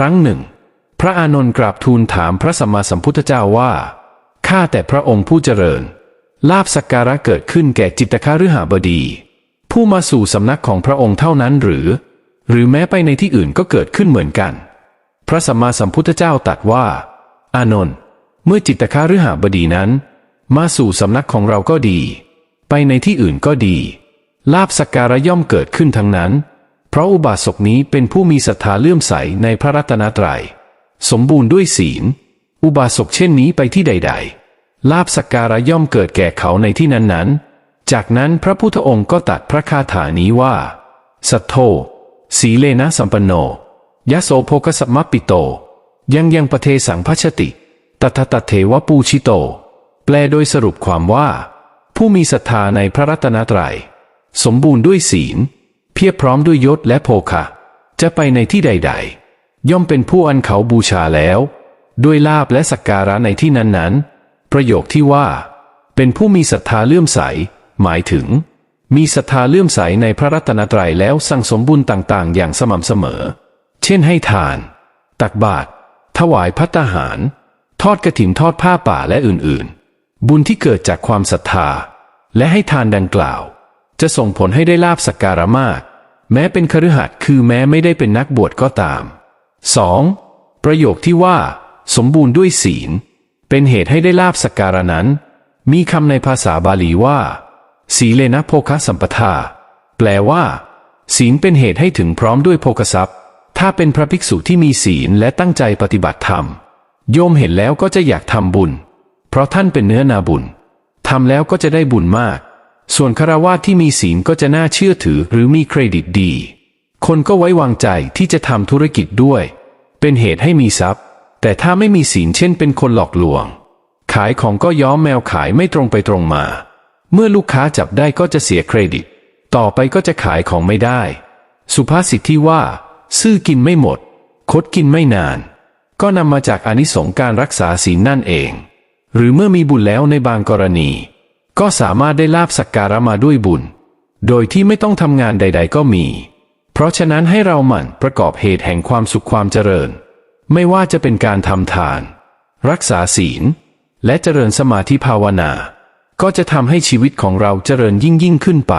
ครั้งหนึ่ง พระอานนท์กราบทูลถามพระสัมมาสัมพุทธเจ้าว่า ข้าแต่พระองค์ผู้เจริญ ลาบสักการะเกิดขึ้นแก่จิตตคฤหบดี ผู้มาสู่สำนักของพระองค์เท่านั้นหรือ หรือแม้ไปในที่อื่นก็เกิดขึ้นเหมือนกัน พระสัมมาสัมพุทธเจ้าตรัสว่า อานนท์ เมื่อจิตตคฤหบดีนั้น มาสู่สำนักของเราก็ดี ไปในที่อื่นก็ดี ลาบสักการะย่อมเกิดขึ้นทั้งนั้น ราะอุบาสกนี้เป็นผู้มีศรัทธาเลื่อมใสในพระรัตนตรัย สมบูรณ์ด้วยศีล อุบาสกเช่นนี้ไปที่ใด ๆ ลาบสักการะย่อมเกิดแก่เขาในที่นั้นๆ จากนั้นพระพุทธองค์ก็ตัดพระคาถานี้ว่า สัทโธสีเลนะสัมปันโน ยะโสโภคสัมมปิโต ยังยังประเทสังพัชติ ตัทตะเทวปูชิโต แปลโดยสรุปความว่า ผู้มีศรัทธาในพระรัตนตรัย สมบูรณ์ด้วยศีล เพียบพร้อมด้วยยศและโภคะจะไปในที่ใด ๆ ย่อมเป็นผู้อันเขาบูชาแล้ว ด้วยลาบและสักการะในที่นั้นๆ ประโยคที่ว่า เป็นผู้มีศรัทธาเลื่อมใส หมายถึง มีศรัทธาเลื่อมใสในพระรัตนตรัยแล้วสั่งสมบุญต่างๆ อย่างสม่ำเสมอ เช่นให้ทาน ตักบาตรถวายพัตตาหาร ทอดกระถิ่นทอดผ้าป่าและอื่นๆ บุญที่เกิดจากความศรัทธา และให้ทานดังกล่าว จะส่งผลให้ได้ลาบสักการะมาก แม้เป็นคฤหัสถ์คือแม้ไม่ได้เป็นนักบวชก็ตาม 2. ประโยคที่ว่า สมบูรณ์ด้วยศีล เป็นเหตุให้ได้ลาบสักการะนั้น มีคำในภาษาบาลีว่า สีเลนะโภคสัมปทา แปลว่า ศีลเป็นเหตุให้ถึงพร้อมด้วยโภคทรัพย์ ถ้าเป็นพระภิกษุที่มีศีลและตั้งใจปฏิบัติธรรม โยมเห็นแล้วก็จะอยากทำบุญ เพราะท่านเป็นเนื้อนาบุญทำแล้วก็จะได้บุญมาก ส่วนคารวะที่มีศีลก็จะน่าเชื่อถือหรือมีเครดิตดี คนก็ไว้วางใจที่จะทำธุรกิจด้วย เป็นเหตุให้มีทรัพย์ แต่ถ้าไม่มีศีลเช่นเป็นคนหลอกลวง ขายของก็ย้อมแมวขายไม่ตรงไปตรงมา เมื่อลูกค้าจับได้ก็จะเสียเครดิต ต่อไปก็จะขายของไม่ได้ สุภาษิตที่ว่า ซื่อกินไม่หมด คดกินไม่นาน ก็นำมาจากอนิสงส์การรักษาศีลนั่นเอง หรือเมื่อมีบุญแล้วในบางกรณี ก็สามารถได้ลาบสักการะมาด้วยบุญ โดยที่ไม่ต้องทำงานใด ๆ ก็มี เพราะฉะนั้นให้เราหมั่นประกอบเหตุแห่งความสุขความเจริญ ไม่ว่าจะเป็นการทำทาน รักษาศีล และเจริญสมาธิภาวนา ก็จะทำให้ชีวิตของเราเจริญยิ่งยิ่งขึ้นไป